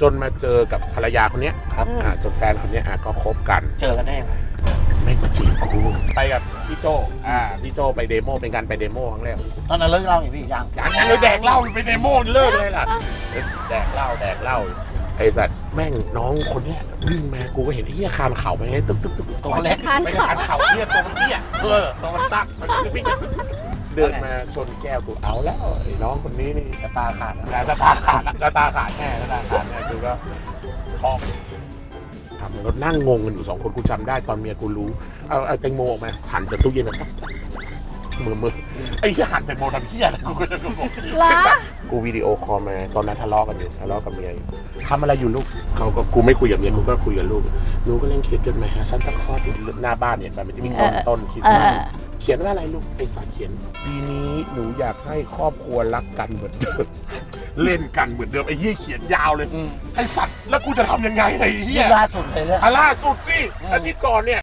จนมาเจอกับภรรยาคนเนี้ยครับอ่าจนแฟนคนเนี้ยอะก็คบกัน เจอกันได้ยังไงไม่มาจีบกูไปกับพี่โจอ่าพี่โจไปเดโมเป็นการไปเดโมครั้งแรกตอนนั้นเลิกเล่าอย่างพี่ยังอย่างนั้นเลยแดกเหล้าไปเดโมเลิกเลยล่ะแดกเหล้าแดกเหล้าไอ้สัตว์แม่งน้องคนเนี้ยวิ่งมากูก็เห็นไอ้เหี้ยคานเข่าไปไงตึ๊กตึ๊กตึ๊กตัวเล็ก คานไม่เขาคานเข่าเหี้ยตัวมันเหี้ยเออตัวมันซักมันวิ่ง เดินมาชนแก้วกูเอาแล้วไอ้น้องคนนี้นี่กระตาขาดอะแล้วตาขาดละตาขาดแน่ตาขาดแน่คือก็ทองทำก็นั่งงงกันอยู่สองคนกูจำได้ตอนเมียกูรู้เอาเอาแตงโมออกมาหันจากตู้เย็นนะครับมือมือไอ้ที่หันเป็นโมทำเพี้ยอะไรกูก็จะงงเหรอกูวิดีโอคอลมาตอนนั้นทะเลาะกันอยู่ทะเลาะกับเมียอยู่ทำอะไรอยู่ลูกเขาก็กูไม่คุยกับเมียกูก็คุยกับลูกหนูก็เล่นเขียนจดหมายหาซันตาคลอสอยู่หน้าบ้านเนี่ยมันจะมีต้นต้นคริดเออ เขียนว่าอะไรลูกไอ้สัตว์เขียน ปีนี้หนูอยากให้ครอบครัวรักกันเหมือนเดิม เล่นกันเหมือนเดิมไอ้เหี้ยเขียนยาวเลยอืม ไอ้สัตว์แล้วกูจะทำยังไงไอ้เหี้นี่ยล่าสุดเลยเนี่ย อะล่าสุดสิอืม อาทิตย์ก่อนเนี่ย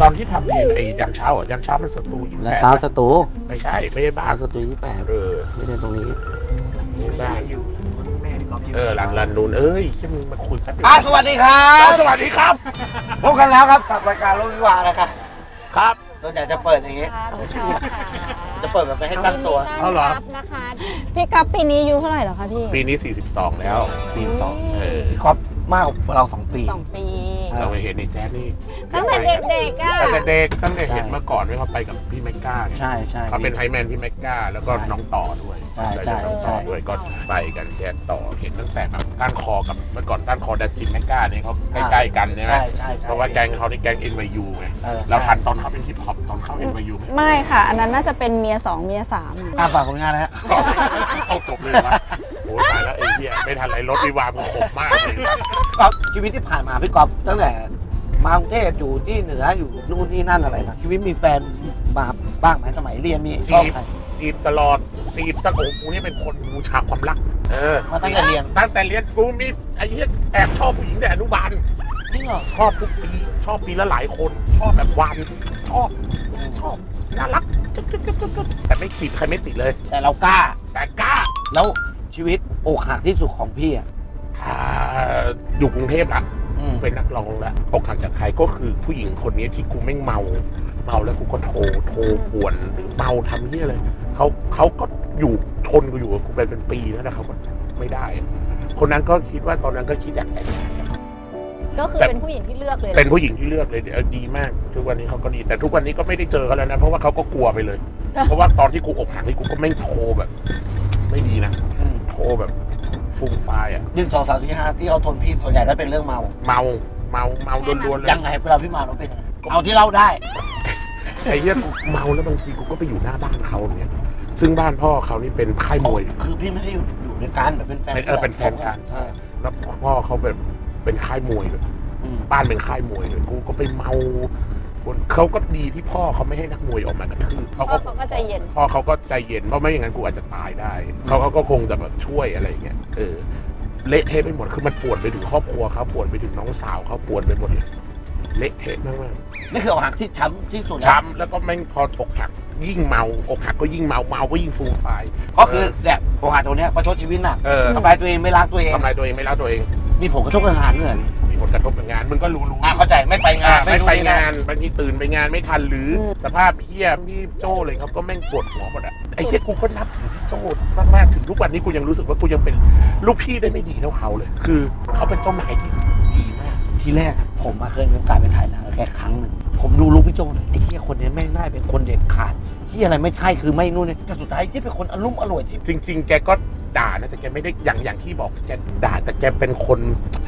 ตอนที่ทำเพลงไอ้ยันเช้าอะยันเช้ามันสตูอยู่แล้วแปดเท้าสตูไม่ใช่ไม่ใช่บ้าเท้านสตูยี่แปดเออไม่ได้ตรงนี้ ไม่ใช่บ้าน เออหลันลันนูนเอ้ยแค่มึงมาคุยแป๊บเดียวอะสวัสดีครัเอาบสวัสดีครับ พบกันแล้วครับกับรายการโลกวิวานะครับครับส่วนใหญ่จะเปิดอย่างงี้ครับชอบค่ะจะเปิดแบบไม่ให้ตั้งตัวเอาเหรอต้นบนะคะ พี่กัปปีนี้อายุเท่าไหร่เหรอคะพี่ปีนี้ 42 แล้วปีสองเออพี่ครอบมากกว่าเราสองปี สองปี เราไปเห็นในแจ๊สนี่ตั้งแต่เด็กๆอะตั้งแต่เด็กตั้งแต่เห็นใช่เมื่อก่อนที่เขาไปกับพี่แมกกาไงใช่ใช่เขาเป็นไฮแมนพี่แมกกาแล้วก็ใช่น้องต่อด้วยใช่ใช่แล้วก็น้องต่อใช่ด้วยก็ไปกันแจ๊สต่อเห็นตั้งแต่แบบก้านคอกับเมื่อก่อนก้านคอดัชจินแมกกาเนี่ยเขาใกล้ๆกันใช่ไหมใช่ใช่ใช่เพราะว่าแก๊งเขาในแก๊ง NYU ไงเออเราใช่ทันตอนเขาเป็นฮิปฮอปตอนเข้า NYU ไหมไม่ค่ะ อันนั้นน่าจะเป็นเมียสองเมียสามอะฝากผลงานนะฮะเอาจบเลยวะโอ้ยตายแล้วไอ้เหี้ยไม่ทันไรรถวิวามึงขมมากเลยก๊อฟชีวิตที่ผ่านมาพี่ก๊อฟตั้งแต่มากรุงเทพอยู่ที่เหนืออยู่นู่นนี่นั่นอะไรนะชีวิตมีแฟนมาบ้างไหมสมัยเรียนมีชอบใครจีบตลอดจีบตะโกกูเนี่ยเป็นคนบูชาความรัก เออ มาตั้งแต่เรียนตั้งแต่เรียนกูมีไอ้เหี้ยแอบชอบผู้หญิงแต่อนุบาล จริงเหรอชอบทุกปีชอบปีละหลายคน ชอบแบบวันชอบชอบน่ารักจุ๊บจุ๊บจุ๊บจุ๊บจุ๊บแต่ไม่จีบใครไม่ติดเลย แต่เรากล้าแต่กล้าแล้ว ชีวิตอกหักที่สุดของพี่อะอ่าอยู่กรุงเทพละอืมเป็นนักร้องแล้วอกหักจากใครก็คือผู้หญิงคนนี้ที่กูไม่งเมา เมาแล้วกูก็โทรโทรป่วนหรือเมาทำเนี้ยเลยเขาเขาก็อยู่ทนกูอยู่กับกูไปเป็นปีแล้วนะเขาก็ไม่ได้ คนนั้นก็คิดว่าตอนนั้นก็คิดอยากแต่งงาน ก็คือแต่ เป็นผู้หญิงที่เลือกเลยเป็นผู้หญิงที่เลือกเลยเออดีมาก ทุกวันนี้เขาก็ดีแต่ทุกวันนี้ก็ไม่ได้เจอกันแล้วนะ เพราะว่าเขาก็กลัวไปเลย เพราะว่าตอนที่กูอกหักนี่กูก็ไม่งโทรแบบ ไม่ดีนะอืม โทรแบบฟูมไฟายอะหนึ่งสองสามสี่ห้าที่เขาทนพี่ส่วนใหญ่ก็เป็นเรื่องเมา เมาเมาเมาล้วนๆเลยยังไงเวลาพี่เมาเราเป็นยังไงเอาที่เล่าได้ ไอ้เหี้ยกูเมาแล้วบางทีกูก็ไปอยู่หน้าบ้านเขาเนี่ยซึ่งบ้านพ่อเขานี่เป็นค่ายมวย คือพี่ไม่ได้อยู่อยู่ในการแบบเป็นแฟนเป็นเออเป็นแฟนกัน ใช่แล้วพ่อเขาแบบเป็นค่ายมวยเลยอืม บ้านเป็นค่ายมวยเลยกูก็ไปเมา บนเขาก็ดีที่พ่อเขาไม่ให้นักมวยออกมากระทืบเขาพ่อก็เขาก็ใจเย็น พ่อเขาก็ใจเย็นเพราะไม่อย่างนั้นกูอาจจะตายได้เขาเขาก็คงจะแบบช่วยอะไรอย่างเงี้ยเออเละเทะไปหมดคือมันปวดไปถึงครอบครัวเขาปวดไปถึงน้องสาวเขาปวดไปหมดเลยเละเทะมากนี่คืออกหักที่ช้ำที่สุดๆแล้วช้ำแล้วก็แม่งพออกหักยิ่งเมาอกหักก็ยิ่งเมาเมาก็ยิ่งฟูมไฟายก็คือเนี่ยอกหักตรงเนี้ยประชดชีวิตหนักเออทำลายตัวเองไม่รักตัวเอง ทำลายตัวเองไม่รักตัวเอง มีผลกระทบกับงานด้วยเหรอมี ผลกระทบกับงานมึงก็รู้รู้อะเข้าใจไม่ไปงาอ่านไม่ไปรู้งานบางทีตื่นไปงานไม่ทันหรืออมสภาพเฮียพี่โจ้เลยเขาก็แม่งปวดหัวหมดอะไอ้เฮียกูก็นับถือพี่โจ้มากๆถึงทุกวันนี้กูยังรู้สึกว่ากูยังเป็นลูกพี่ได้ไม่ดีเท่าเขาเลย คือเขาเป็นเจ้านายที่ดีมากทีแรกผมมาเคยมีโอกาสไปถ่ายหนังกับแค่ครั้งหนึ่งผมดูรูปพี่โจ้เลยไอ้เหี้ยคนนี้แม่งได้เป็นคนเด็ดขาดเหี้ยอะไรไม่ใช่คือไม่นู่นนี่แต่สุดท้ายเหี้ยเป็นคนอารมณ์อร่วยจริงจริง ๆ แกก็ ด่านะแต่แกไม่ได้อย่างอย่างที่บอกแกด่าแต่แกเป็นคน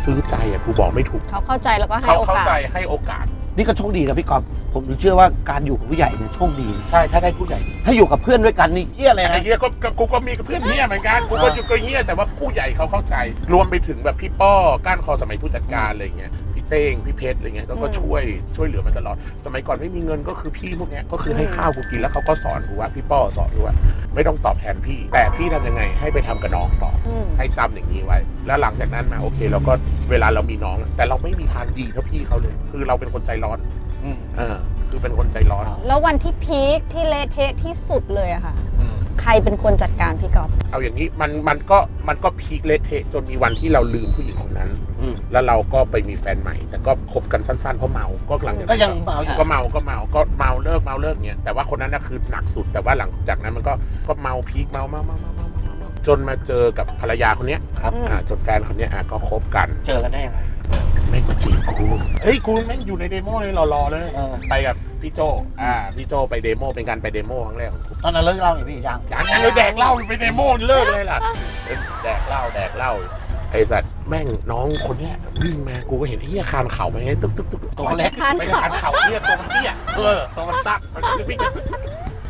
ซื้อใจอะกูบอกไม่ถูกเขาเข้าใจแล้วก็ให้เขาโอเข้ากาส ใจให้โอกาส นี่ก็โชคดีนะพี่กอฟผมเชื่อว่าการอยู่กับผู้ใหญ่เนี่ยโชคดี ใช่ถ้าได้ผู้ใหญ่ถ้าอยู่กับเพื่อนด้วยกันนี่เหี้ยอะไรไอ้นะเฮียก็ก็กูก็มีกับเพื่อนเฮียเหมือนกันกูก็อยู่ก็เฮียแต่ว่าผู้ใหญ่เขาเข้าใจ รวมไปถึงแบบพี่ป้อก้านคอสมัยผู้จัดการอะไรอย่างเงี้ยพี่ เต้งพี่เพชรอะไรเงี้ยก็ก็ช่วยช่วยเหลือมาตลอด สมัยก่อนไม่มีเงินก็คือพี่พวกเนี้ยก็คือให้ข้าวกูกินแล้วเขาก็สอนกูว่าพี่ป้อสอนกูว่าไม่ต้องตอบแทนพี่ แต่พี่ทำยังไงให้ไปทำกับน้องต่ออืมให้จำอย่างนี้ไว้ แล้วหลังจากนั้นมาโอเคเราก็เวลาเรามีน้อง แต่เราไม่มีทางดีเท่าพี่เขาเลย คือเราเป็นคนใจร้อนอืมเออคือเป็นคนใจร้อน แล้ววันที่พีคที่เละเทะที่สุดเลยอะค่ะอืม ใครเป็นคนจัดการพี่ก๊อฟเอาอย่างนี้มันมันก็มันก็พีคเละเทะจนมีวันที่เราลืมผู้หญิงคนนั้น อืม แล้วเราก็ไปมีแฟนใหม่ แต่ก็คบกันสั้นๆเพราะเมาก็หลังจากนั้นก็ยังเมาอยู่ ก็เมาก็เมาก็เมาเลิกเมาเลิกเนี่ยแต่ว่าคนนั้นน่ะคือหนักสุดแต่ว่าหลังจากนั้นมันก็ก็เมาพีคเมาเมาเมาเมาเมาเมาเมาจนมาเจอกับภรรยาคนเนี้ยครับ อืมอ่าจนแฟนคนเนี้ยอะก็คบกัน เจอกันได้ยังไงแม่งมาจีบกู เฮ้ยกูแม่งอยู่ในเดโมเลยรอๆเลยเออ ไปกับพี่โจอ่าพี่โจไปเดโมเป็นการไปเดโมครั้งแรกของกูตอนนั้นเลิกเล่าเนี่ยพี่ยังอย่างนั้นเลยแดกเหล้าไปเดโมเลิกเลยล่ะเอ้ยแดกเหล้าแดกเหล้าไอ้สัตว์แม่งน้องคนเนี้ยวิ่งมากูก็เห็นไอ้เหี้ยคานเข่าไปไงตึ๊กตึ๊กตึ๊กตัวเล็กคานไม่เขาคานเข่าเหี้ยตัวมันเตี้ยเออตัวมันซักมันคือวิ่ง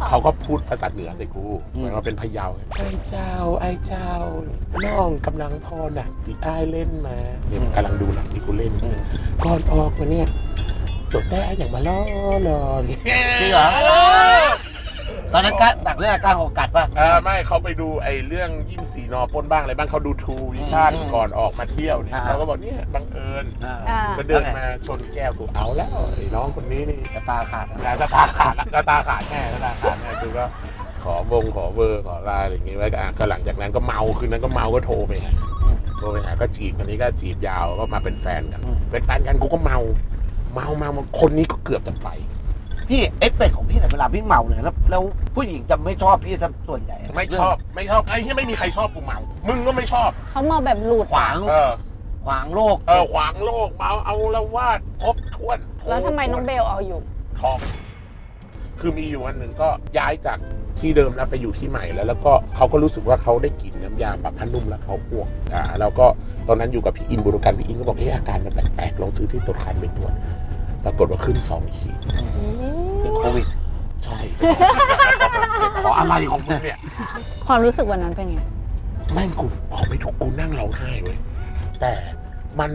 เขาก็พูดภาษาเหนือใส่กูเหมือนว่าเป็นพะเยาไอ้เจ้าไอ้เจ้าน้องกำลังพอหนักที่อ้ายเล่นมาเนี่ยกำลังดูหนังที่กูเล่นก่อนออกมาเนี่ยจดแต่อย่างมาล่อหลอนจริงเหรอ ตอนนั้นการดักเรื่องการหกกัดป่ะเออไม่เขาไปดูไอ้เรื่องยิ่งสีนอปล้นบ้างอะไรบ้างเขาดูทูวิชั่นอืมก่อนออกมาเที่ยวเนี่ยอ่า เขาก็บอกเนี่ยบังเอิญอ่าอ่าก็เดินมาชนแก้วกูเอาแล้วไอ้น้องคนนี้นี่จะตาขาดแล้วก็ตาขาดแล้วก็ตาขาดแน่ก็ตาขาดแน่คือก็ขอวงขอเบอร์ขอไลน์อะไรอย่างงี้ไว้ก็อะก็หลังจากนั้นก็เมาคืนนั้นก็เมาก็โทรไปหาโทรไปหาก็จีบคนนี้ก็จีบยาวก็มาเป็นแฟนกันอืมเป็นแฟนกันกูก็เมา เมาเมามาคนนี้ก็เกือบจะไป พี่เอฟเฟกต์ของพี่เนี่ยเวลาพี่เมาเนี่ยแล้วแล้วผู้หญิงจะไม่ชอบพี่ซะส่วนใหญ่ไม่ชอบไม่ชอบไอ้ที่ไม่มีใครชอบกูเมามึงก็ไม่ชอบ เขาเมาแบบหลุด ขวางเออ ขวางโลก เออขวางโลกเมาเอาละวาดครบถ้วนแล้วทำไมน้องเบลเอาอยู่ทองคือมีอยู่วันหนึ่งก็ย้ายจากที่เดิมแล้วไปอยู่ที่ใหม่แล้ว แล้วก็เขาก็รู้สึกว่าเขาได้กลิ่นน้ำยาปรับผ้านุ่มแล้วเขาอ้วกอ่าแล้วก็ตอนนั้นอยู่กับพี่อินบุรุการพี่อินก็บอกเอออาการมันแปลกๆลองซื้อที่ตรวจคันไปตรวจปรากฏว่าขึ้นสองขีดเป็นโควิดใช่ขออะไรของมึงเนี่ยความรู้สึกวันนั้นเป็นไง แม่งกูบอกไม่ถูกกูนั่งร้องไห้เว้ยแต่มัน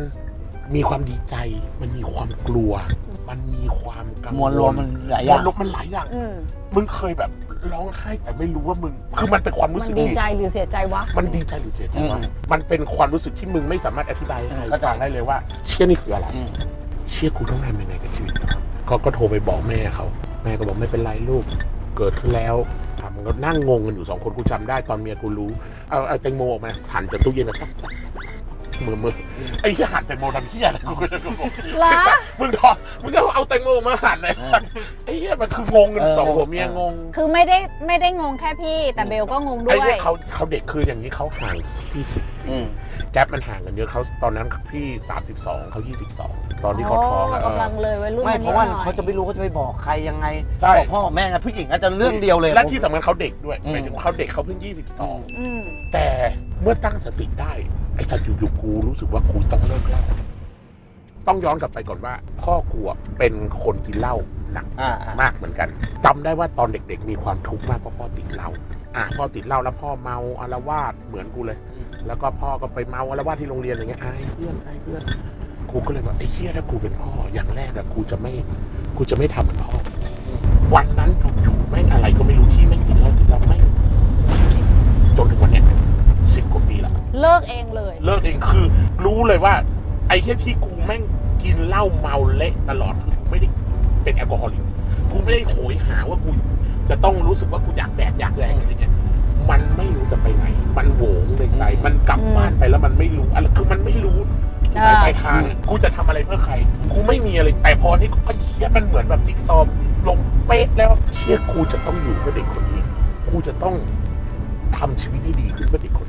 มีความดีใจ มันมีความกลัว มันมีความกังวลมวลรวมมันหลายอมวย่าลงรวมมันหลายอย่าง อืมมึงเคยแบบร้องไห้แต่ไม่รู้ว่ามึง คือมันเป็นความรู้มันสึกดีที่ใจหรือเสียใจวะ มันดีใจหรือเสียใจวะอืมมันเป็นความรู้สึกที่มึงไม่สามารถอธิบายให้ใครเข้าใจ ฟังได้เลยว่า เชื่อนี่คืออะไร อืม เชื่อกูต้องทำยังไงกับชีวิตเขาก็โทรไปบอกแม่เขา แม่ก็บอกไม่เป็นไรลูกเกิดขึ้นแล้วทำก็นั่งงงกันอยู่สองคนกูจำได้ตอนเมียกูรู้เอาเอาแตงโมออกมาหั่นจนตู้เย็นนะตับ มือมือไอ้ที่หั่นแตงโมทำเหี้ยอะไรกูก็จะงงเหรอ มึงทอมึงก็เอาแตงโมมาหั่นเลยไอ้เหี้ยมันคืองงกันสองผัวเมียงง คือไม่ได้ไม่ได้งงแค่พี่ แต่เบลก็งงด้ไอ้วยเนี่ยเขาเขาเด็กคืออย่างนี้เขาห่างพี่สิบอืมแก๊ปมันห่างกันเยอะเขาตอนนั้นพี่ 32เขา22 ตอนที่เขาท้องอะเออ กำลังเลยวัยรุ่นไม่อันเพนี้ราะว่าหน่อยเขาจะไม่รู้เขาจะไปบอกใครยังไงใช่ บอกพ่อแม่นะผู้หญิงอาจจะเรื่องเดียวเลยและที่สำคัญเขาเด็กด้วยอืมหมายถึงว่าเขาเด็กเขาเพิ่งอืม22 อืมแต่เมื่อตั้งสติได้ ไอ้สัตว์อยู่ๆกูรู้สึกว่ากูต้องเลิกเหล้าต้องย้อนกลับไปก่อนว่า พ่อกูอะเป็นคนกินเหล้าหนักอ่าอ่า มากเหมือนกันจำได้ว่าตอนเด็กๆ มีความทุกข์มากเพราะพ่อติดเหล้าอะพ่อติดเหล้าแล้วพ่อเมาอารวาสเหมือนกูเลยแล้วก็พ่อก็ไปเมาอารวาสที่โรงเรียนอย่างเงี้ยอายเพื่อนอายเพื่อนกูก็เลยว่าไอ้เหี้ยถ้ากูเป็นพ่ออย่างแรกอะกูจะไม่กูจะไม่ทำเหมือนพ่อ วันนั้นอยู่ๆแม่งอะไรก็ไม่รู้ที่แม่งติดเหล้าติดเหล้าแม่งกินจนถึงวันเนี้ยสิบกว่าปีละ เลิกเองเลย เลิกเองคือ รู้เลยว่า ไอ้เหี้ยที่กูแม่งกินเหล้าเมาเละตลอดคือกูไม่ได้เป็นแอลกอฮอลิกกูไม่ได้โหยหาว่ากูจะต้องรู้สึกว่ากูอยากแดกอยากแดกอะไรเงี้ยมันไม่รู้จะไปไหน มันโหวงในใจ มันกลับอืมบ้านไปแล้วมันไม่รู้อะไรคือมันไม่รู้อ่าไปทางอะกูจะทำอะไรเพื่อใคร กูไม่มีอะไร แต่พอที่ไอ้เหี้ยมันเหมือนแบบจิ๊กซอว์ลงเป๊ะแล้วเชื่อกูจะต้องอยู่เพื่อเด็กคนนี้ กูจะต้องทำชีวิตให้ดีขึ้นเพื่อเด็กคนนี้เออผมเข้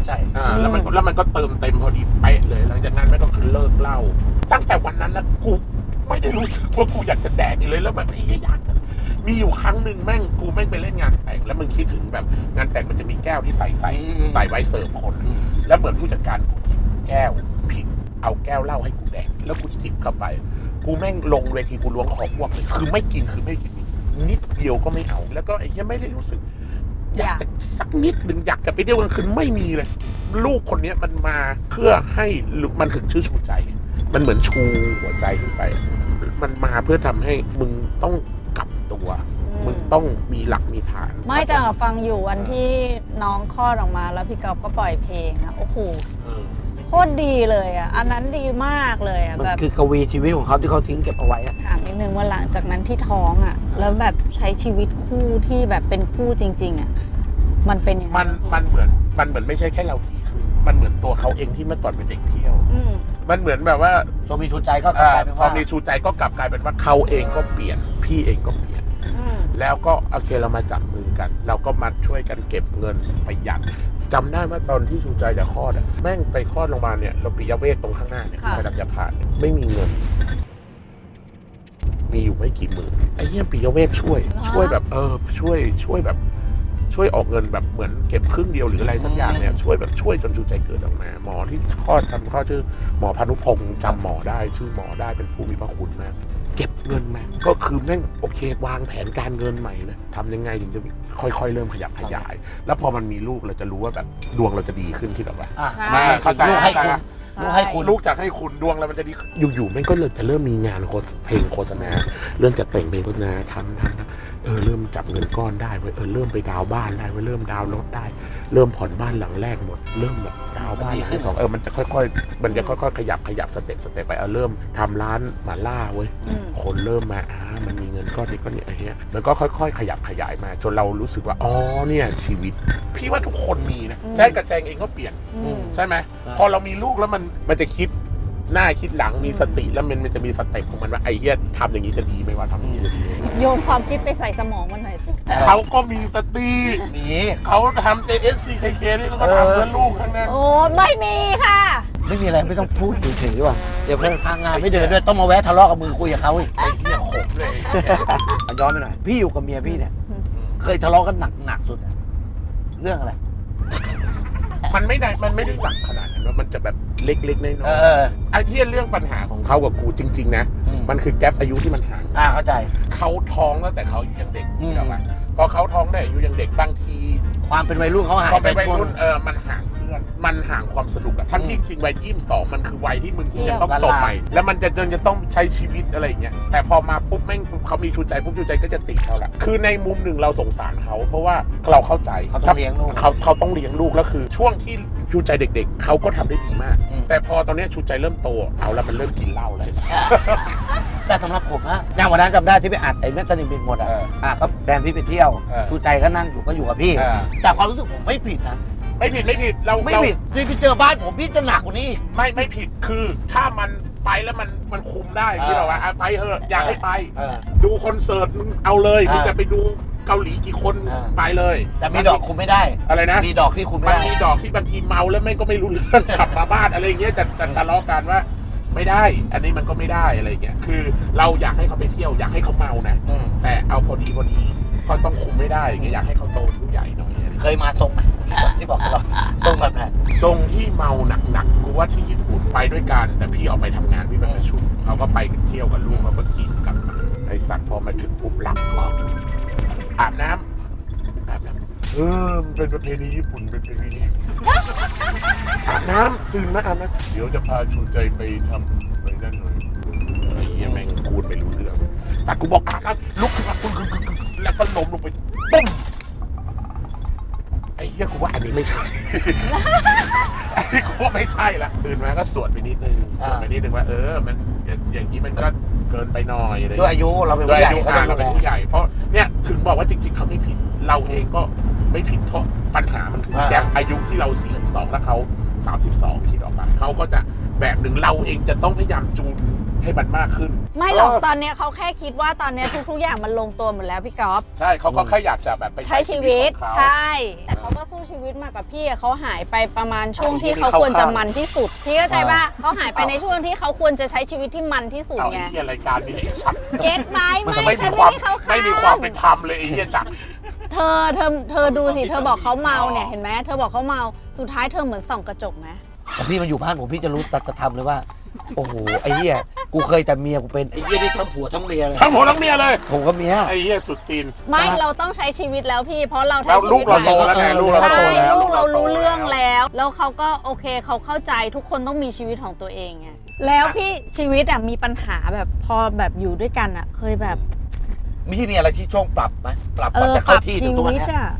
าใจอ่าแล้วมันแล้วมันก็เติมเต็มพอดีเป๊ะเลยหลังจากนั้นแม่ก็คือเลิกเหล้าตั้งแต่วันนั้นนะกูไม่ได้รู้สึกว่ากูอยากจะแดกอีกเลยแล้วแบบไอ้เหี้ยอยากจะมีอยู่ครั้งหนึ่งแม่งกูแม่งไปเล่นงานแต่งแล้วมึงคิดถึงแบบงานแต่งมันจะมีแก้วที่ใส่ใส่อืมใส่ไว้เสิร์ฟคน แล้วเหมือนผู้จัดการกูหยิบแก้วผิดเอาแก้วเหล้าให้กูแดกแล้วกูจิบเข้าไป กูแม่งลงเวทีกูล้วงคอพวกเลยคือไม่กินคือไม่กินนิดเดียวก็ไม่เอา แล้วก็ไอ้เหี้ยไม่ได้รู้สึก อยากจะสักนิดหนึ่งอยากจะไปเที่ยวกลางคืนไม่มีเลย ลูกคนเนี้ยมันมาเพื่อให้มันถึงชื่อชูใจ มันเหมือนชูหัวใจขึ้นไป มันมาเพื่อทำให้มึงต้องกลับตัวมึงต้องมีหลักมีฐาน ไม่แต่ฟังอยู่วันที่น้องคลอดออกมาแล้วพี่ก๊อฟก็ปล่อยเพลงนะโอ้โหเออค โคตรดีเลยอะ อันนั้นดีมากเลยอะมันแบบคือกวีชีวิตของเขาที่เขาทิ้งเก็บเอาไว้อะถามนิดนึงว่าหลังจากนั้นที่ท้องอะ แล้วแบบใช้ชีวิตคู่ที่แบบเป็นคู่จริง ๆ อะ มันเป็นยังไงมันมันเหมือนมันเหมือนไม่ใช่แค่เราดีขึ้นมันเหมือนตัวเขาเองที่เมื่อก่อนเป็นเด็กเที่ยว อืมมันเหมือนแบบว่าโชมีชูใจก็กอ่าลายเป็นพอว่ามีชูใจก็กลับกลายเป็นว่าเขาเองก็เปลี่ยน พี่เองก็เปลี่ยน อืมแล้วก็โอเคเรามาจับมือกัน เราก็มาช่วยกันเก็บเงินประหยัด จำได้เมื่อตอนที่ชูใจจะคลอดอะแม่งไปคลอดโรงพยาบาลเนี่ยเราปิยเวทตรงข้างหน้าเนี่ยค่ะกำลังจะผ่านเนี่ยไม่มีเงิน มีอยู่ไม่กี่หมื่นไอ้เหี้ยปิยเวทช่วยช่วยแบบเออ ช่วยช่วยแบบ ช่วยออกเงินแบบเหมือนเก็บครึ่งเดียวหรืออะไรสักอย่างเนี่ยช่วยแบบช่วยจนชูใจเกิดออกมา หมอที่คลอดทำคลอดชื่อหมอพานุพงศ์จำหมอได้ชื่อหมอได้เป็นผู้มีพระคุณมาก เก็บเงินมา ก็คือแม่งโอเค วางแผนการเงินใหม่เลยทำยังไงถึงจะค่อยๆ เริ่มขยับขยาย แล้วพอมันมีลูกเราจะรู้ว่าแบบดวงเราจะดีขึ้นที่แบบว่าอะใช่มาเข้าใจลูกให้คุณใช่ลูกให้คุณ ลูกจะให้คุณดวงเรามันจะดีขึ้นอยู่ๆแม่งก็เลยจะเริ่มมีงานโฆษเพลงโฆษณา เริ่มจะแต่งเพลงโฆษณาทำทำทำเออเริ่มจับเงินก้อนได้เว้ยเออเริ่มไปดาวน์บ้านได้เว้ยเริ่มดาวน์รถได้ เริ่มผ่อนบ้านหลังแรกหมด เริ่มแบบดาวน์บ้านหลังที่สองเออมันจะค่อยๆ มันจะค่อยๆ ขยับขยับสเต็ปสเต็ปไปเออเริ่มทำร้านหมาล่าเว้ยอืมคนเริ่มมาอ่ามันมีเงินก้อนนี้ก้อนนี้ไอ้เนี้ยมันก็ค่อยๆ ขยับขยายมา จนเรารู้สึกว่าอ๋อเนี่ยชีวิต พี่ว่าทุกคนมีนะอืมแจ้งกับแจงเองก็เปลี่ยนอืมใช่ไหมใช่พอเรามีลูกแล้วมันมันจะคิดหน้าคิดหลังมีสติแล้วมันมันจะมีสเต็ปของมันว่าไอ้เหี้ยทำอย่างนี้จะดีไหมว่าทำอย่างนี้จะดีไหมโยนความคิดไปใส่สมองมันหน่อยสิ เขาก็มีสติมีเขาทำ JSPKK นี่เขาก็ทำเพื่อลูกทั้งนั้นโอ้ไม่มีค่ะ ไม่มีอะไรไม่ต้องพูดเฉยๆว่ะเดี๋ยวเพื่อนพางานไม่เดินด้วยต้องมาแวะทะเลาะกับมือคุยกับเขาอีกไอ้เหี้ยขมเลยเอาย้อนไปหน่อยพี่อยู่กับเมียพี่เนี่ย เคยทะเลาะกันหนักหนักสุดอะเรื่องอะไร มันไม่ได้มันไม่ได้หนักขนาดนั้นว่ามันจะแบบเล็กๆน้อยเออๆไอ้ที่เรื่องปัญหาของเขากับกูจริง ๆ นะ อืม มันคือแกลบอายุที่มันห่าง อ่าเข้าใจ เขาท้องตั้งแต่เขาอายุยังเด็กอืม ใช่ไหมพ อเขาท้องได้อายุยังเด็กบางทีความเป็นวัยรุ่นเขาหายพอไปไปวัยช่วง รุ่นเออมันห่างเพื่อนมันห่างความสนุกอะทั้งที่จริงวัยยี่สิบสองมันคือวัยที่มึงเที่ยวจะต้องจบใหม่แล้วมันจะเดินจะต้องใช้ชีวิตอะไรอย่างเงี้ยแต่พอมาปุ๊บแม่งเขามีชูใจปุ๊บชูใจก็จะติดเขาละคือในมุมหนึ่งเราสงสารเขา เพราะว่าเราเข้าใจเขาต้องเลี้ยงลูก เขาเขาต้องเลี้ยงลูกแล้วคือ ช่วงที่ชูใจเด็ก ๆเขาก็ทำได้ดีมาก อืม แต่พอตอนเนี้ยชูใจเริ่มโต เอาแล้วมันเริ่มกินเหล้าแล้ว แต่สำหรับผมนะอย่างวันนั้นจำได้ที่ไปอัดไอ้แม่ตานิมเป็นหมดอะเอออะก็แฟนพี่ไปเที่ยวเออชูใจก็นั่งอยู่ก็อยู่กับพี่ เออ แต่ความรู้สึกผมไม่ผิดนะไม่ผิดไม่ผิดเราไม่เราผิดที่พี่เจอบ้านผมพี่จะหนักกว่านี้อีก ไม่ไม่ผิดคือถ้ามันไปแล้วมันมันคุมได้เออที่เราว่าอะไปเถอะอยากให้ไป เออดูคอนเสิร์ตมึงเอาเลยเออมึงจะไปดูเกาหลีกี่คนเออ ไปเลยแต่มีดอกคุมไม่ได้อะไรนะ มีดอกที่คุมมัไม่นได้ มีดอกที่บางทีเมาแล้วแม่งก็ไม่รู้เรื่อง ขับมาบ้านอะไรอย่างเงี้ยจะจะทะเลาะกันว่า ไม่ได้ อันนี้มันก็ไม่ได้อะไรอย่างเงี้ย คือเราอยากให้เขาไปเที่ยวอยากให้เขาเมานะ อืมแต่เอาพอดีพอดีเขาต้องคุมไม่ได้อย่างเงี้ยอยากให้เขาโตเป็นผู้ใหญ่หน่อยอะไรอย่างเงี้ยเคยมาทรงไหมที่บอกที่บอกทรงแบบไหนทรงที่เมาหนักๆกูว่าที่ญี่ปุ่นไปด้วยกันแต่พี่ออกไปทำงานพี่ไปประชุมเขาก็ไปกันเที่ยวกับลูกเขาก็กินกลับมาไอ้สัตว์พอมาถึงปุ๊บหลับก่อนอาบน้ำอาบน้ำเออมันเป็นประเพณีญี่ปุ่นเป็นประเพณี อาบน้ำตื่นมาอาบน้ำเดี๋ยวจะพาชูใจไปทำไปนั่นหน่อยไอ้เหี้ยแม่งพูดไม่รู้เรื่องแต่กูบอกอาบน้ำลุกขึ้นมาปึ๊กๆๆๆแล้วก็ล้มลงไปปุ้มไอ้เหี้ยกูว่าอันนี้ไม่ใช่อันนี้กูว่าไม่ใช่ละตื่นมาก็สวดไปนิดนึงสวดไปนิดนึงว่าเออมันอย่างอย่างนี้มันก็เกินไปหน่อยอะไรด้วยอายุเราเป็นด้วผู้ยใหญ่อายุก็อ่าต้องเราเป็นดูผู้แลใหญ่เพราะเนี่ยถึงบอกว่าจริง ๆเขาไม่ผิดเราเองก็ ไม่ผิดเพราะปัญหามันคืออ่าแกอายุที่เรา 42 แล้วเขา 32 คิดออกปะเขาก็จะแบบหนึ่งเราเองจะต้องพยายามจูนให้มันมากขึ้น ไม่หรอกเตอนเนี้ยเขาแค่คิดว่าตอนเนี้ยทุกๆอย่างมันลงตัวหมดแล้วพี่ก๊อฟใช่เขาก็แค่อยากจะแบบไปใช้ชีวิตของเขา ใช่ แต่เขาก็สู้ชีวิตมากับพี่อะเขาหายไปประมาณช่วงที่ไอ้ที่เขาเข้าควรจะข้างมันที่สุด พี่เข้าใจอ่าป่ะเขาหายไปในช่วงที่เขาควรจะใช้ชีวิตที่มันที่สุดเอาไงไอ้เหี้ยรายการนี้ไอ้สัตว์เก็ตไหมมันไม่จะไม่ฉัมีนความไม่ได้เขาข้างไม่มีความเป็นธรรมเลยไอ้เหี้ยจักร เธอเธอเธอดูสิเธอบอกเขาเมาเนี่ยเห็นไหมเธอบอกเขาเมาสุดท้ายเธอเหมือนส่องกระจกไหมแต่พี่มาอยู่บ้านผมพี่จะรู้ตัดธรรมเลยว่า โอ้โหไอ้เหี้ยกูเคยแต่เมียกูเป็นไอ้เหี้ยนี่ทั้งผัวทั้งเมียเลยทั้งผัวทั้งเมียเลยผมก็เมีย ไอ้เหี้ยสุดตีน ไม่เราต้องใช้ชีวิตแล้วพี่เพราะเราใช้แล้วชีลูวิกตเราโตใหม่แล้วไงลูกเราใช่โตแล้วลูกเราโตรู้เรื่องแล้วแล้ว แล้วเขาก็โอเคเขาเข้าใจทุกคนต้องมีชีวิตของตัวเองไงแล้วพี่ชีวิตอะมีปัญหาแบบพอแบบอยู่ด้วยกันอะ เคยแบบ มีที่มีอะไรที่ช่วงปรับไหมปรับเอกว่าอจะปเข้ารับที่ชีถึงตัววิตเนี้ยอะ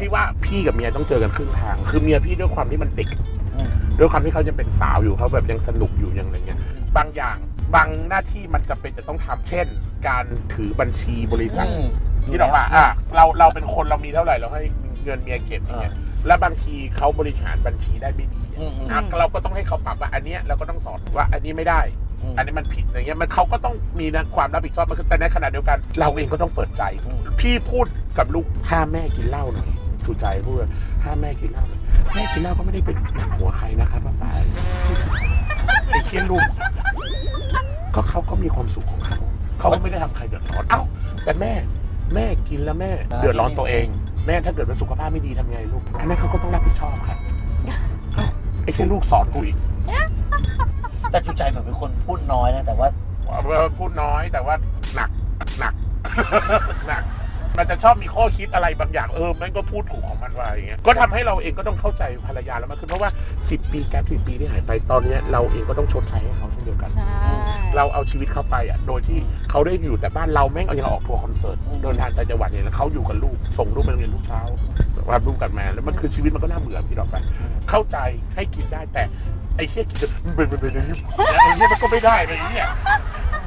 พี่ว่าพี่กับเมียต้องเจอกันครึ่งทาง คือเมียพี่ด้วยความที่มันเด็กอืม ด้วยความที่เขายังเป็นสาวอยู่เขาแบบยังสนุกอยู่ยังอะไรเงี้ยบางอย่างบางหน้าที่มันจะเป็นจะต้องทำเช่น การถือบัญชีบริษัทอืมที่เราว่าอะเราเราเป็นคนเรามีเท่าไหร่เราให้เงินเมียเก็บอย่างเงี้ยแล้วบางทีเขาบริหารบัญชีได้ไม่ดีอะอืมอืม อะเราก็ต้องให้เขาปรับว่าอันเนี้ยเราก็ต้องสอนว่าอันนี้ไม่ได้ อืม อันนี้มันผิดอย่างเงี้ยมันเขาก็ต้องมีนะความรับผิดชอบมันคือแต่ในขณะเดียวกัน เราเองก็ต้องเปิดใจอืมพี่พูดกับลูกถ้าแม่กินเหล้าหน่อยชูใจพูดว่าถ้าแม่กินเหล้าหน่อยแม่กินเหล้าก็ไม่ได้เป็นหนักหัวใครนะครับป้าป๋าไอ้เคียนลูกก็เขาก็มีความสุขของเขาเขาก็ไม่ได้ทำใครเดือดร้อนเอ้าแต่แม่แม่กินแล้วแม่ เดือดร้อนตัวเอง แม่ถ้าเกิดว่าสุขภาพไม่ดีทำไงลูก อันนั้นเขาก็ต้องรับผิดชอบครับเอ้าไอ้แค่ลูกสอนกูอีก แต่จุใจเหมือนเป็นคนพูดน้อยนะแต่ว่า พูดน้อยแต่ว่าหนักหนักหนัก มันจะชอบมีข้อคิดอะไรบางอย่างเออมันก็พูดถูกของมันว่าอย่างเงี้ยก็ทำให้เราเองก็ต้องเข้าใจภรรยาแล้วมากขึ้นเพราะว่า 10 ปีแกปสิปีที่หายไปตอนเนี้ยเราเองก็ต้องชดใช้ให้เขาเช่นเดียวกันใช่เราเอาชีวิตเขาไปอะโดยที่เขาได้อยู่แต่บ้านเราแม่งเอายังออกทัวร์คอนเสิร์ตอืมเดินทางต่างจังหวัดเนี่ยแล้วเขาอยู่กับลูกส่งลูกไปโรงเรียนทุกเช้ารับลูกกลับมาแล้วมันคือชีวิตมันก็น่าเบื่อพี่ดอกไปเข้าใจให้กินได้แต่ ไอ้เหี้ยมันเป็นเป็นเป็นอย่ไอ้เหี้ยมันก็ไม่ได้ไอ้เหี้ย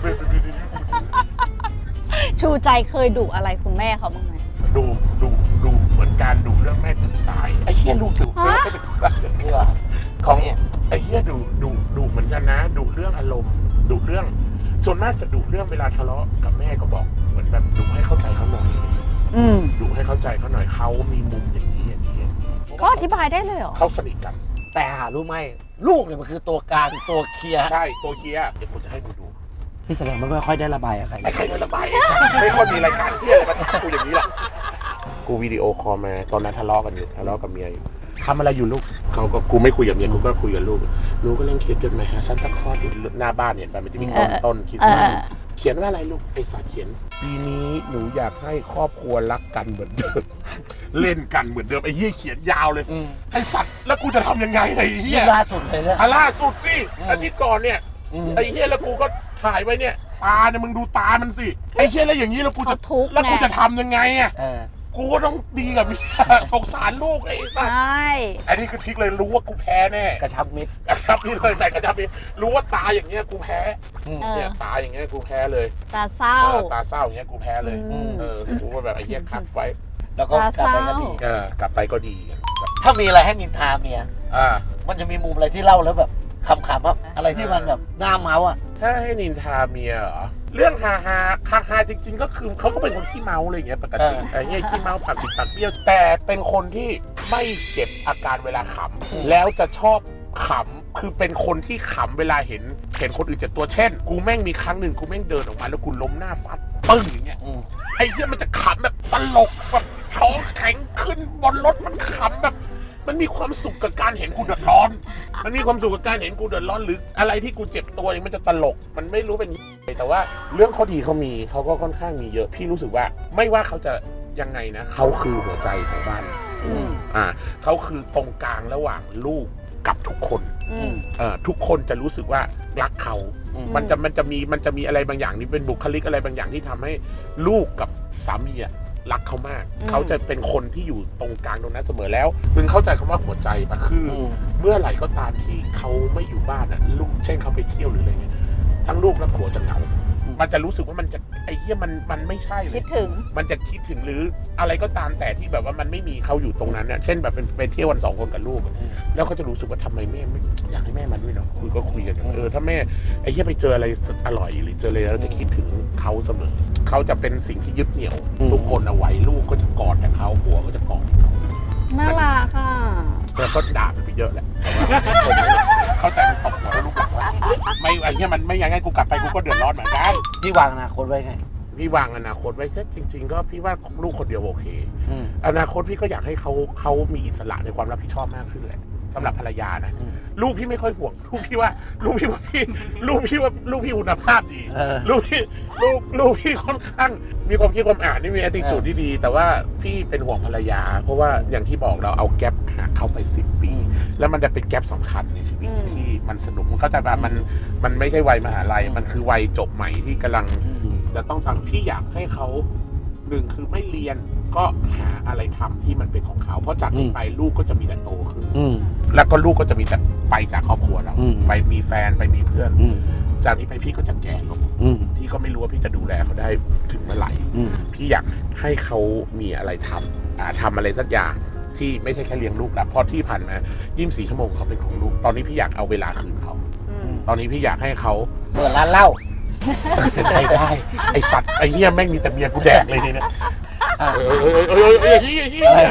เป็นเป็นเป็นชูใจเคยดุอะไรคุณแม่เขาบ้างไหมดูดูดูเหมือนการดูเรื่องแม่ตื่นสายไอ้เหี้ยลูกดูเรื่องแม่ตื่นสายเพื่อของไอ้เหี้ยดูดูดูเหมือนกันนะดูเรื่องอารมณ์ดูเรื่อง ส่วนมากจะดูเรื่องเวลาทะเลาะกับแม่ก็บอก เหมือนแบบดูให้เข้าใจเขาหน่อยดูให้เข้าใจเขาหน่อยเขามีมุมอย่างนี้อย่างนี้เขาอธิบายได้เลยเหรอเขาสนิทกัน แต่หารู้ไหม ลูกเนี่ยมันคือตัวกลางตัวเคลียร์ใช่ตัวเฮียเดี๋ยวกูจะให้มึงดูที่แสดงมันไม่ค่อยได้ระบายกับใครไม่เคยระบายไม่ค่อยมีรายการเฮียอะไรมาทำกูอย่างนี้หรอกกูวิดีโอคอลมาตอนนั้นทะเลาะกันอยู่ทะเลาะกับเมียอยู่ทำอะไรอยู่ลูกเขาก็กูไม่คุยกับเมียกูก็คุยกับลูกหนูก็เล่นเขียนจดหมายหาซันตาคลอสอยู่หน้าบ้านเนี่ยมันจะมีต้นต้นคริสต์มาส เออเขียนว่าอะไรลูกไอสัตว์เขียน ปีนี้หนูอยากให้ครอบครัวรักกันเหมือนเดิม เล่นกันเหมือนเดิมไอ้เหี้ยเขียนยาวเลย อืมไอสัตว์แล้วกูจะทำยังไงไอ้เหี้นี่ยล่าสุดเลยเนี่ยอะล่าสุดสิอืม อาทิตย์ก่อนเนี่ย อืมไอ้เหี้ยแล้วกูก็ถ่ายไว้เนี่ยตาเนี่ยมึงดูตามันสิไอ้เหี้ยแล้วอย่างนี้แล้วกูจะเขาทุกข์แล้วกูไง จะทำยังไงอะเออ กูก็ต้องดีกับเมียสงสารลูกไอ้สัใชตว์่อันนี้คือทริกเลยรู้ว่ากูแพ้แน่กระชับมิตร กระชับนี่เลยแต่กระชับนี่รู้ว่าตาอย่างเงี้ยกูแพ้อืมเออเนี่ยตาอย่างเงี้ยกูแพ้เลยตาเศร้า เออตาเศร้าอย่างเงี้ยกูแพ้เลยอืม เออกูก็แบบไอ้เหี้ยคัดไว้แล้วก็กลับไปก็ดี เออกลับไปก็ดีแบบถ้ามีอะไรให้นินทาเมีย อ่า มันจะมีมุมอะไรที่เล่าแล้วแบบขำๆว่าอะไรที่มันแบบหน้าเมาส์อะถ้าให้นินทาเมียเหรอ เรื่องฮาฮาฮาฮาจริง ๆ ก็คือเขาก็เป็นคนขี้เมาอะไรอย่างเงี้ยปกติเออ ไอ้เงี้ยขี้เมาปากติดปากเบี้ยว แต่เป็นคนที่ไม่เก็บอาการเวลาขำแล้วจะชอบขำคือเป็นคนที่ขำเวลาเห็นเห็นคนอื่นเจ็บตัวเช่น กูแม่งมีครั้งหนึ่งกูแม่งเดินออกมาแล้วกูล้มหน้าฟาดปึ้งอย่างเงี้ย อืม ไอ้เหี้ยมันจะขำแบบตลกแบบท้องแข็งขึ้นบนรถมันขำแบบ มันมีความสุขกับการเห็นกูเดือดร้อน มันมีความสุขกับการเห็นกูเดือดร้อนหรืออะไรที่กูเจ็บตัวเองมันจะตลก มันไม่รู้เป็นไงแต่ว่าเรื่องเขาดีเขามีเขาก็ค่อนข้างมีเยอะพี่รู้สึกว่า ไม่ว่าเขาจะยังไงนะเขาคือหัวใจของบ้านอืมอ่าเขาคือตรงกลางระหว่างลูกกับทุกคนอืมเอ่อทุกคนจะรู้สึกว่ารักเขาอืมมันจะมันจะมีมันจะมีอะไรบางอย่างที่เป็นบุคลิกอะไรบางอย่างที่ทำให้ลูกกับสามีอะ รักเขามากอืมเขาจะเป็นคนที่อยู่ตรงกลางตรงนั้นเสมอแล้ว มึงเข้าใจคำว่าหัวใจปะคือออืมเมื่อไหร่ก็ตามที่เขาไม่อยู่บ้านอะลูกเช่นเขาไปเที่ยวหรืออะไรเงี้ยทั้งลูกและผัวจะเหงาอื มมันจะรู้สึกว่ามันจะไอ้เหี้ยมันมันไม่ใช่เลคิยดถึง มันจะคิดถึงหรืออะไรก็ตามแต่ที่แบบว่ามันไม่มีเขาอยู่ตรงนั้นเนี่ยเช่นแบบเป็นไปเที่ยววันสองคนกับลูกอะแล้วเขาจะรู้สึกว่าทำไมแม่ไม่อยากให้แม่มาด้วยเนาะคุยก็คุยกันเออถ้าแม่ไอ้เหี้ยไปเจออะไรอร่อยหรือเจออะไรแล้วจะคิดถึงเขาเสมอเขาจะเป็นสิ่งที่ยึดเหนี่ยวอืม ทุกคนเอาไว้ลูกก็จะกอดแต่เขาผัวก็จะกอดแต่เขา น่ารักค่ะ แล้วก็ด่ามันไปเยอะแหละแต่ว่าคนเข้าใจมันตบหัว ไม่ไอ้เหี้ยมันไม่อยังไงกูกลับไปกูก็เดือดร้อนเหมือนกัน ที่วางอนาคตไว้ไง พี่วางอนาคตไว้แค่จริง ๆ ก็พี่ว่าลูกคนเดียวโอเค อืม อนาคตพี่ก็อยากให้เขาเขามีอิสระในความรับผิดชอบมากขึ้นแหละสำหรับภรรยานะอืม ลูกพี่ไม่ค่อยห่วงลูกพี่ว่าลูกพี่ว่าพี่ลูกพี่ว่าลูกพี่คุณภาพดี เออ ลูกพี่ลูกลูกพี่ค่อนข้าง มีความคิดความอ่านนี่มีอติจูดที่ดี แต่ว่าพี่เป็นห่วงภรรยา เพราะว่าอย่างที่บอกเราเอาแก๊ป หาเข้าไปสิบปี แล้วมันจะเป็นแก๊ปสำคัญในชีวิตอืมที่มันสนุกมันเข้าใจป่ะมันมันไม่ใช่วัยมหาลัยอืมมันคือวัยจบใหม่ที่กำลังอืมจะต้องทำพี่อยากให้เขาหนึ่งคือไม่เรียนก็หาอะไรทำที่มันเป็นของเขา เพราะจากนี้อืมไปลูกก็จะมีแต่โตขึ้นอืมแล้วก็ลูกก็จะมีแต่ไปจากครอบครัวเราอืมไปมีแฟนไปมีเพื่อนอืมจากนี้ไปพี่ก็จะแก่ลงอืมพี่ก็ไม่รู้ว่าพี่จะดูแลเขาได้ถึงเมื่อไหร่อืมพี่อยากให้เขามีอะไรทำอ่าทำอะไรสักอย่าง ที่ไม่ใช่แค่เลี้ยงลูกแล้วเพราะที่ผ่านมา24ชั่วโมงเขาเป็นของลูก ตอนนี้พี่อยากเอาเวลาคืนเขาอืมตอนนี้พี่อยากให้เขาเปิดร้านเหล้าเป็นไปได้ ไอสัตว์ไอเหี้ยแม่งมีแต่เมียกูแดกเลยเนี่ยอะเออเออเออเออเออเหี้ยเหี้ยอะไร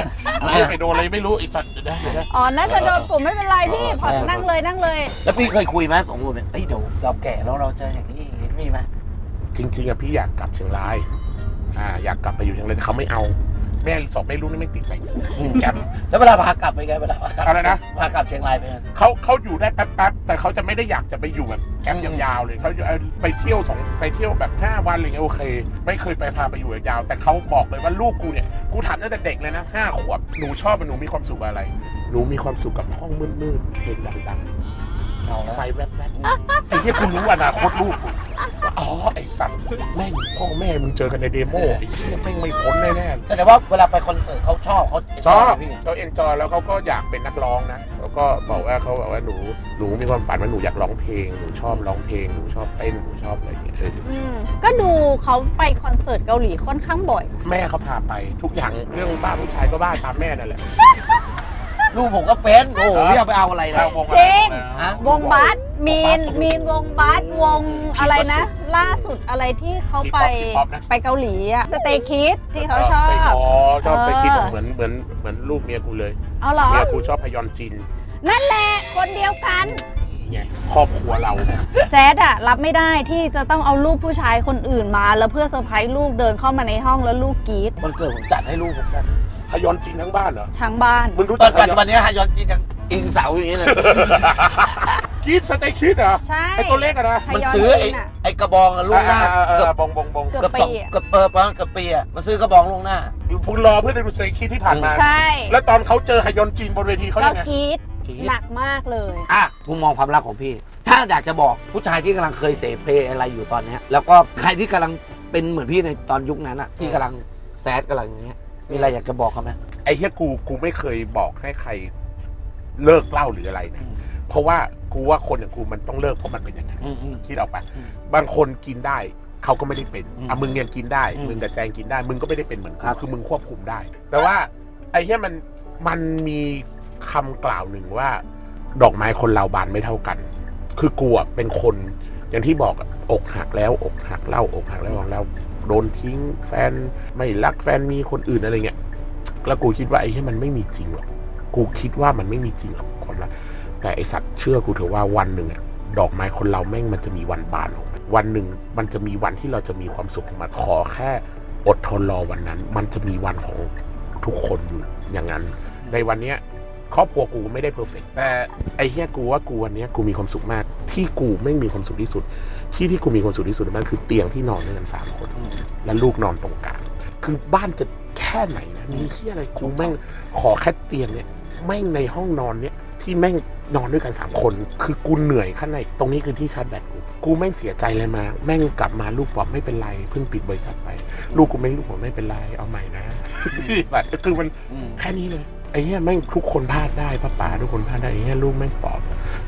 อะไรไปโดนอะไรไม่รู้ไอสัตว์เดี๋ยวนะเดี๋ยวนะอ๋อน่าจะโดนผมไม่เป็นไรพี่พอเออนั่งเลยนั่งเลย แล้วพี่เคยคุยไหมสองคนเนี่ยเอ้ยเดี๋ยวเราแก่แล้วเราจะอย่างนี้มีไหมจริงๆอะพี่อยากกลับเชียงราย อ่า อยากกลับไปอยู่เชียงรายแต่เขาไม่เอา แม่สองแม่ลูกนี่ไม่ติดใส่แกม แล้วเวลาพากลับไปไงเวลาพากลับอะไรนะ พากลับเชียงรายไปไง เขาเขาอยู่ได้แป๊บๆแต่เขาจะไม่ได้อยากจะไปอยู่แบบแคมป์ยาวๆเลยเขาจะเอาไปเที่ยวสองไปเที่ยวแบบห้าวันอะไรเงี้ยโอเค ไม่เคยไปพาไปอยู่ยาวๆแต่เขาบอกเลยว่าลูกกูเนี่ยกูถามตั้งแต่เด็กเลยนะห้าขวบหนูชอบหนูมีความสุขกับอะไรหนูมีความสุขกับห้องมืดๆเพลงดังเอาๆแล้ว ไฟแวบๆไอ้เหี้ยกูรู้อนาคตลูกกูว่าอ๋อไอ้สัตว์แม่งพ่อแม่มึงเจอกันในเดโมไอ้เหี้ยแม่งไม่พ้นแน่ๆ แต่ว่าเวลาไปคอนเสิร์ตเขาชอบเขาชอบพี่เขาเอนจอยแล้วเขาก็อยากเป็นนักร้องนะแล้วก็บอกว่าเขาบอกว่าหนูหนูมีความฝันว่าหนูอยากร้องเพลงหนูชอบร้องเพลงหนูชอบเต้นหนูชอบอะไรอย่างเงี้ยเอออืมก็ดูเขาไปคอนเสิร์ตเกาหลีค่อนข้างบ่อยนะแม่เขาพาไปทุกอย่างเรื่องบ้าผู้ชายก็บ้าตามแม่นั่นแหละ ลูกผมก็เป็นโอ้โหพี่เอาไปเอาอะไรเราแล้ววงอะไรจริง ฮะ วงบาสมีนมีนวงบาสวงอะไรนะ ล่าสุดอะไรที่เขาไปไปเกาหลีอะสเตคิดที่เขาชอบ อ๋อชอบเออไปคิดเหมือนเหมือนเหมือนลูกเมียกูเลย เอาเหรอ เมียกูชอบพยอนจินนั่นแหละ คนเดียวกันไงครอบครัวเรา แจ๊ดอะรับไม่ได้ที่จะต้องเอารูปผู้ชายคนอื่นมา แล้วเพื่อเซอร์ไพรส์ลูกเดินเข้ามาในห้องแล้วลูกกรีดมันเกิดผมจัดให้ลูกผมกัน พยอนจินทั้งบ้านเหรอทางบ้าน มึงรู้ตจัอกนพปัจยจุอบันนนี้ฮายอนจีนยังอิงเสาอย่างนี้เลยกรีดสเตคิดเหรอใช่ไอตัวเล็กอะนะพมันยอนซื้อไอ้จีนอะไอ้กระบองอะล่วงหน้าเออเออเกืเอออบบงบงบงเกือบเกือบปีสองอะ เกือบเออประมาณเกือบปีอะมาซื้อกระบองล่วงหน้า คุณรอเพื่อดูสเตคิดที่ผ่านมา ใช่ แล้วตอนเขาเจอฮยอนจีนบนเวทีเขาก็ยังไงกรีดกรี๊ด หนักมากเลย อะมุมมองความรักของพี่ ถ้าอยากจะบอกผู้ชายที่กำลังเคยเสเพลอะไรอยู่ตอนเนี้ยแล้วก็ใครที่กำลังเป็นเหมือนพี่ในตอนยุคนั้นอะที่กำลังแซดกำลังอย่างเงี้ย มีอะไรอยากจะบอกเขาไหมไอ้เฮียกูกูไม่เคยบอกให้ใครเลิกเหล่าหรืออะไรนะอืมเพราะว่ากูว่าคนอย่างกูมันต้องเลิกเพราะมันเป็นอย่างนั้นอืมอืมคิดออกปะอืมบางคนกินได้เขาก็ไม่ได้เป็นอืมอะมึงยังกินได้อืมมึงกับแจงกินได้ มึงก็ไม่ได้เป็นเหมือนครักูบคือมึงควบคุมได้ แต่ว่าไอ้เฮียมันมันมีคำกล่าวหนึ่งว่า ดอกไม้คนเราบานไม่เท่ากัน คือกูอะเป็นคนอย่างที่บอกอะอกหักแล้ว อกหักเล่าอกหักแล้วแล้ว โดนทิ้ง แฟนไม่รักแฟนมีคนอื่นอะไรเงี้ยแล้วกูคิดว่าไอ้ที่มันไม่มีจริงหรอกกูคิดว่ามันไม่มีจริงหรอกคนละแต่ไอสัตว์เชื่อกูเถอะว่าวันหนึ่งอะดอกไม้คนเราแม่งมันจะมีวันบานของมันวันหนึ่งมันจะมีวันที่เราจะมีความสุขของมันขอแค่อดทนรอวันนั้น มันจะมีวันของทุกคนอยู่อย่างนั้น ในวันเนี้ย ครอบครัวกูไม่ได้เพอร์เฟกแต่ไอ้เฮียกูว่ากูวันเนี้ยกูมีความสุขมาก ที่กูไม่มีความสุขที่สุด ที่ที่กูมีความสุขที่สุดมันคือเตียงที่นอนด้วยกันสามคนอืมและลูกนอนตรงกลางคือบ้านจะแค่ไหนนะมีที่อะไรกูแม่งขอแค่เตียงเนี่ยแม่งในห้องนอนเนี่ยที่แม่งนอนด้วยกันสามคน คือกูเหนื่อยข้างในตรงนี้คือที่ชาร์จแบตกูกูแม่งเสียใจเลยมา แม่งกลับมาลูกบอกไม่เป็นไรเพิ่งปิดบริษัทไป ลูกกูแม่งลูกบอกไม่เป็นไรเอาใหม่นะแบบคือมันอืมแค่นี้เลย ไอ้เหี้ยแม่งทุกคนพลาดได้ป้าป๋าทุกคนพลาดได้ไอ้เหี้ยลูกแม่งปลอบ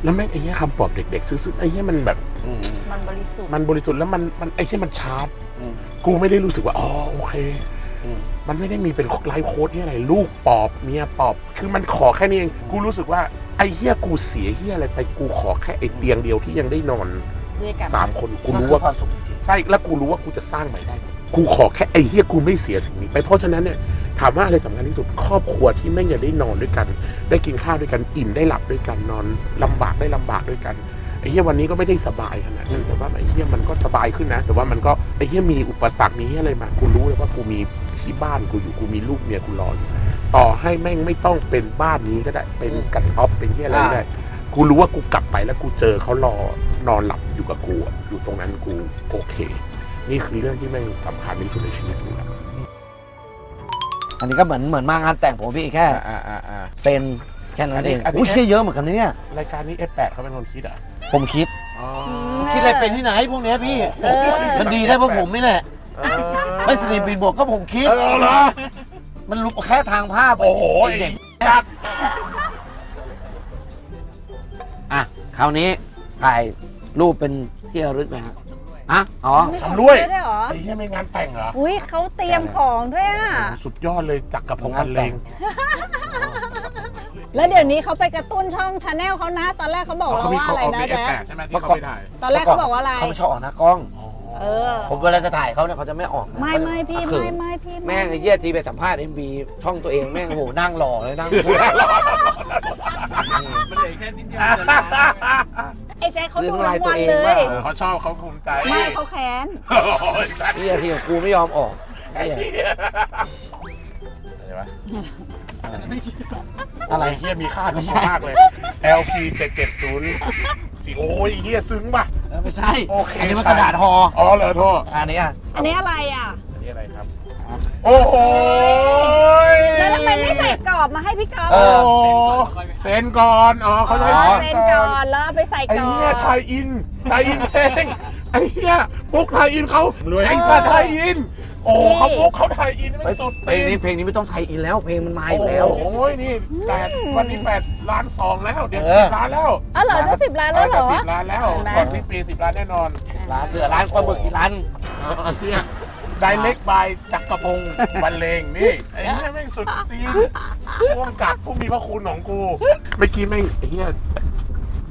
แล้วแม่งไอ้เหี้ยคำปลอบเด็กๆซื่อๆไอ้เหี้ยมันแบบอืมมันบริสุทธิ์มันบริสุทธิ์แล้วมันมันไอ้เหี้ยมันชาร์จอืมกูไม่ได้รู้สึกว่าอ๋อโอเคอืมมันไม่ได้มีเป็นไลฟ์โค้ดที่อะไรลูกปอบเมียปอบ คือมันขอแค่นี้เองกูรู้สึกว่าไอ้เฮียกูเสียเฮียอะไรไปกูขอแค่ไอ้เตียงเดียวที่ยังได้นอนด้วยกันสามคนกูมันรู้คือว่าความสุขจริงใช่แล้วกูรู้ว่ากูจะสร้างใหม่ได้ กูขอแค่ไอ้เฮียกูไม่เสียสิ่งนี้ไปเพราะฉะนั้นเนี่ย ถามว่าอะไรสำคัญที่สุดครอบครัวที่แม่งยังได้นอนด้วยกัน ได้กินข้าวด้วยกันอิ่มได้หลับด้วยกันนอนลำบากได้ลำบากด้วยกันไอ้เฮียวันนี้ก็ไม่ได้สบายขนาดนั้นแต่ว่าไอ้เฮียมันก็สบายขึ้นนะ แต่ว่ามันก็ไอ้เฮียมีอุปสรรคมีเฮียอะไรมากูรู้เลยว่ากูมีที่บ้านกูอยู่กูมีลูกเมียกูรออยู่ต่อให้แม่งไม่ต้องเป็นบ้านนี้ก็ได้ เป็นกันท็อปเป็นเฮียอะไรก็ได้ กูรู้ว่ากูกลับไปแล้วกูเจอเขารอนอนหลับอยู่กับกูอะอยู่ตรงนั้นกูโอเค นี่คือเรื่องที่แม่งสำคัญที่สุดในชีวิตกูแล้ว อันนี้ก็เหมือนเหมือนมางานแต่งผมพี่แค่อ่าอ่าอ่า เซ็นแค่นั้นเองอันนี้อุ้ยเชื่อเยอะเหมือนกันนะเนี่ย รายการนี้ F8 เขาเป็นคนคิดเหรอะผมคิด อ๋อคิดอะไรเป็นที่ไหนพวกเนี้ยพี่เออมันดีได้เพราะผมนี่แหละ เออไม่สนิทบินบวกก็ผมคิด เออเหรอ มันรู้แค่ทางภาพโอ้โหไเด็กจักคราวนี้ถ่ายรูปเป็นที่ระลึกไหมครับ อะอ๋อไม่ทำด้วยด้วยเหรอ ไอ้เหี้ยไม่งานแต่งเหรอ อุ้ยเขาเตรียมของด้วยอะ สุดยอดเลยจักรกับพงษ์บรรเลงแล้วเดี๋ยวนี้เขาไปกระตุ้นช่องชาแนลเขานะ ตอนแรกเขาบอกเขาว่ามีว่าเขาอะไรเอานะมีเอฟแจ๊แปคดใช่ไหมที่เขาไปถ่ายตอนแรกเขาบอกว่าอะไร เขาไม่ชอบออกหน้ากล้อง เออ ผมเวลาจะถ่ายเขาเนี่ยเขาจะไม่ออกนะไม่เขาจะไม่พี่เขินไม่ไม่พี่แม่งไอ้เหี้ยทีไปสัมภาษณ์เอ็มบีช่องตัวเองแม่งโอ้โหนั่งหล่อเลยนั่งพูดมันเหลือแค่นิดเดียวจะล้าง ไอ้แจ๊คเขาคืนดูน้ำลายทั้งวันตัวเองเลยว่าเออเขาชอบเขาภูมิใจไม่เขาแค้น โอ้ยสัตว์เหี้ยทีของกูไม่ยอมออกไอ้เหี้ยอะไรวะอะไรไอ้เฮียมีค่ากับเขามากเลย LP 770จีโอ้ยไอ้เฮียซึ้งป่ะไม่ใช่โอเคอันนี้มันกระดาษห่ออ๋อเหรอโทษอันนี้อะอันนี้อะไรอะ อันนี้อะไรครับ โอ้โหแล้วทำไมไม่ใส่กรอบมาให้พี่กอล์ฟเอโอ้อโหเซ็นก่อน อ๋อเขาจะให้อ๋อเซ็เซ็นนก่ก่ออนนแล้วเอาไปใส่ไอ้กรอบ เหี้ยไทยอินไทยอินเพลงไอ้เหี้ยพวกไทยอินเขารวยไอ้สัตว์ไทยอิน โอ้เขาพวกเขาไทยอินไม่สุดเพลงนี้เพลงนี้ไม่ต้องไทยอินแล้ว เพลงมันมาอยู่แล้ว โอ้ยนี่แปดวันนี้แปดล้านสองแล้ว เดี๋ยวเอสิอ บล้านแล้วอ๋อเหรอจะสิบล้านแล้วเหรอ สิบล้านแล้วเห็นไหม ก่อนสิ้นปีสิบล้านแน่นอน ร้านเหลือร้านปลาหมึกกี่ร้าน ไดเล็กบายจักรพงศ์บรรเลงนี่ไอ้เหี้ยแม่งสุดตีนพ่วงกับผู้มีพระคุณของกูเมื่อกี้แม่งไอ้เหี้ย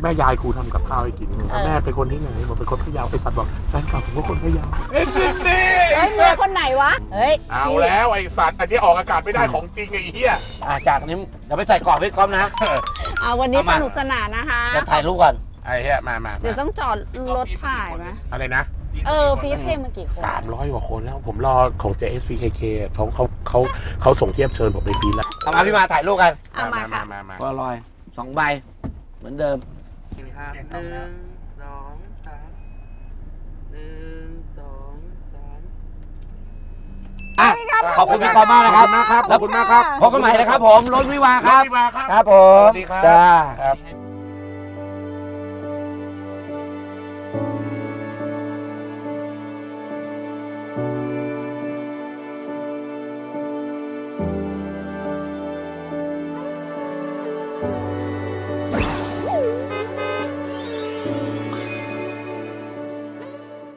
แม่ยายครูทำกับข้าวให้กินแม่เป็นคนที่ไหนบอกเป็นคนพะเยาไอ้สัตว์บอกแฟนคลับผมก็คนพะเยาเอ็นดินี่เฮ้ยเมียคนไหนวะ เฮ้ยเอาแล้วไอ้สัตว์อันนี้ออกอากาศไม่ได้ของจริงไอ้เหี้ยอ่าจากนี้เดี๋ยวไปใส่กรอบให้ก๊อฟนะอ่าวันนี้เอาสมานุกสนานนะคะจะถ่ายรูปก่อนไอ้เหี้ยมามาเดี๋ยวต้องจอดรถถ่ายไหมอะไรนะ เออฟีดเพลงมากี่คนสามร้อยกว่าคนแล้วผมรอของ JSPKK เขาเขาเขาเขาส่งเทียบเชิญผมไปฟีดแล้วเอามาพี่มาถ่ายรูปกันเอามาค่ะมามาพอลอยสองใบ เหมือนเดิมครับหนึ่งสองสามหนึ่งสองสามอะขอบคุณพี่กอฟมากนะครับขอบคุณมากครับขอบคุณมากครับพบกันใหม่นะครับผมรถวิวาครับพี่มาครับครับผมสวัสดีครับจ้าครับ